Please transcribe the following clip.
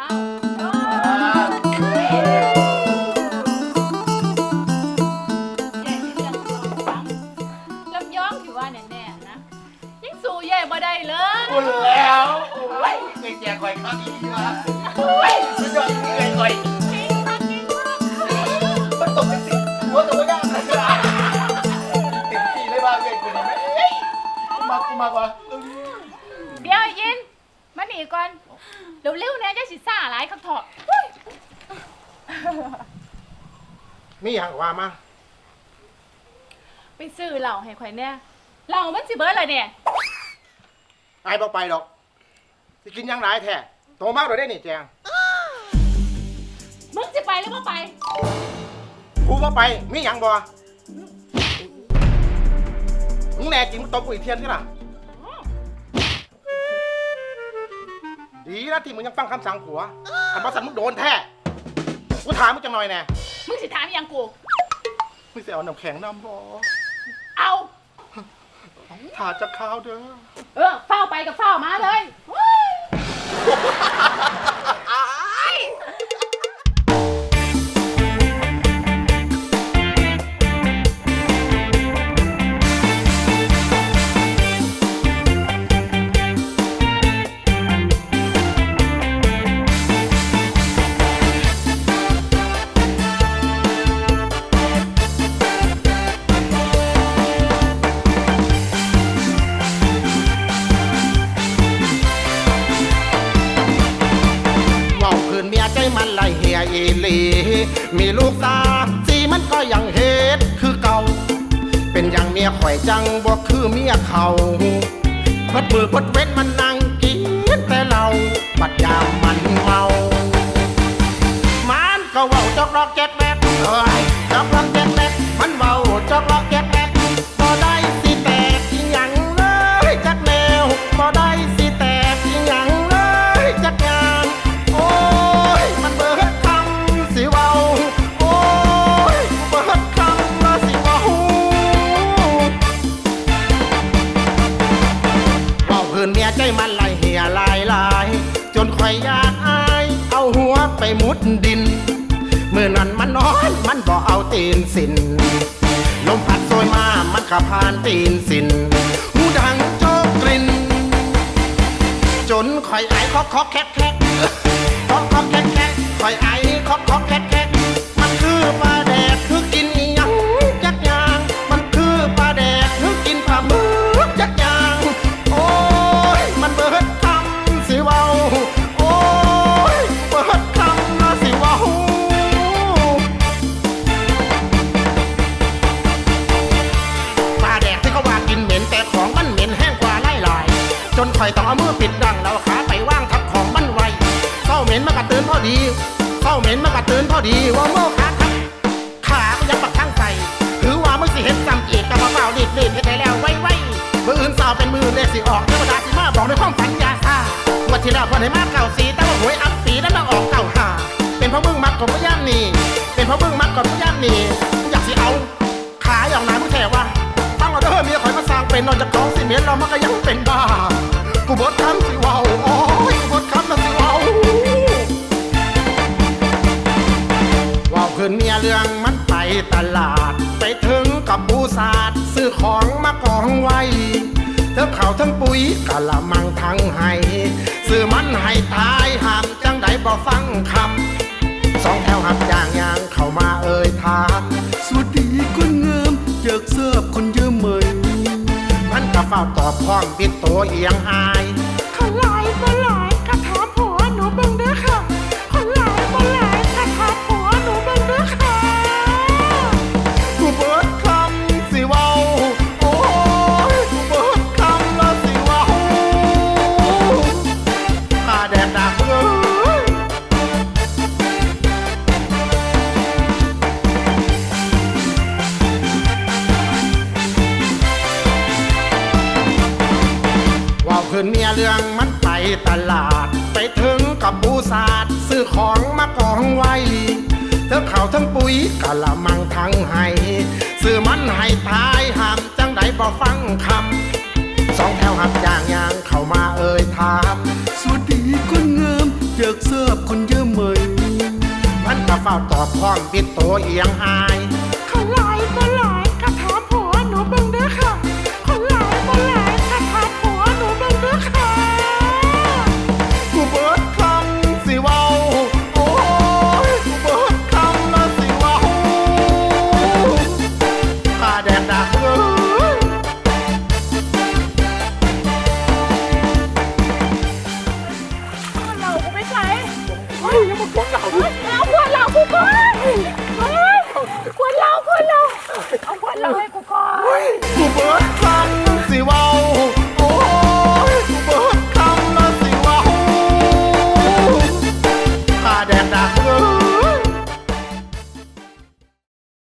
อ้าวแย่ที่เรื่องของเราฟังลำยองที่ว่าแน่ๆนะยังสู้แย่บ่ได้เลย คุณแล้วโอ้ยเคยแจกคอยข้างนี้มาโอ้ยสุดยอดเคยคอยมันตกเป็นสิหัวกับหัวยากเลยเต็มที่เลยบ้างเลยคนนี้เฮ้ยมากูมากกว่า เดี๋ยวยิน มาหนีก่อนเร็วๆเนี่ยจะสิซ่าหลายคำถอดมีอย่างว่ามาไปซื้อเหล้าให้ข่อยเนี่ยเหล้ามันสิเบิดเลยเนี่ยไอ้บ่ไปดอกสิกินยังไรแท้โตมากเลยได้นี่แจงมึงจะไปหรือไม่ไป กูบ่ไปมีอย่างบ่มึงแน่จริงมึงตบกูอีกเทียนสิล่ะ ดีนะที่มึงยังฟังคำสั่งผัวอันบ่สั่นมึงโดนแท้กูถามมึงจังหน่อยแน่มึงสิถามอีหยังกู มึงสิเอาน้ำแข็งน้ำบ่เอา ถาดจะข้าวเด้อ เออเฝ้าไปกับเฝ้ามาเลยเว้ย มีลูกสาสีมันก็ยังเฮ็ดคือเก่า เป็นอย่างเมียข่อยจังบ่คือเมียเขาพัดมือพัดเว้นมันนั่งกินแต่เราปัดยามมันเมา มันก็เว้าจอกรอกแจ๊กแใจมันไหลเหี่ยลายลาย จนข่อยอยากอาย เอาหัวไปมุดดิน เมื่อนั้นมันนอนมันบ่เอาตีนสิน ลมพัดโซยมามันขับผ่านตีนสินหูดังโจกกลิ่นจนข่อยไอคอกคอกแคกแคกคอกคอกแคกแคกข่อยไอคอกคอกแคก ต้องเอามือปิดดังแล้วขาไปว่างทับของมันไวเศร้าเหม็นมากระตือนพอดีเศร้าเหม็นมากระตือนพอดีว่าโม่ขาครับขาก็ยังปักข้างใส่ถือว่ามึงสิเห็นซ้ำอีกกับมาเปล่ารีบรีบเฮ็ดให้แล้วไว้ไว้มืออื่นสาวเป็นมือเลขสิออกเทวดาสิมาบอกในความฝันอยาซาวันที่แล้วเพิ่นให้มาเก่าสีแต่ว่าหวยอัพปีนั้นมาออกเก่าหาเป็นเพราะมึงมักกบพย่านี่เป็นเพราะมึงมักกบพย่านี่อยากสิเอาขาอย่างไหนมึงแถว่าตั้งเราเด้อเมียข่อยมาสร้างเป็นนอกจากของสิเมียนเรามันก็ยังเป็น ลาด ไปถึงกับปูสาดซื้อของมากองไว้เทั้งเขาวทั้งปุ๋ยกะละมังทั้งไห้ซื้อมันให้ตายห้ามจังใดบ่ฟังคำสองแถวหักยางยางเข้ามาเอ่ยถามสวัสดีคนงามอยากทราบคนเยอะไหมมันก็เฝ้าตอบพร้อมปิดตัวเอียงอาย คืนเมียเรื่องมันไปตลาด ไปถึงกับบูสาดซื้อของมากองไว้เทั้งเขาวทั้งปุ๋ยกะละมังทั้งไห้ซื้อมันให้ตายห้ามจังใดบ่ฟังคำสองแถวหักยางยางเข้ามาเอ่ยถามสวัสดีคนงามอยากทราบคนเยอะไหมมันก็เฝ้าตอบพร้อมปิดโตเอียงอาย เฮ้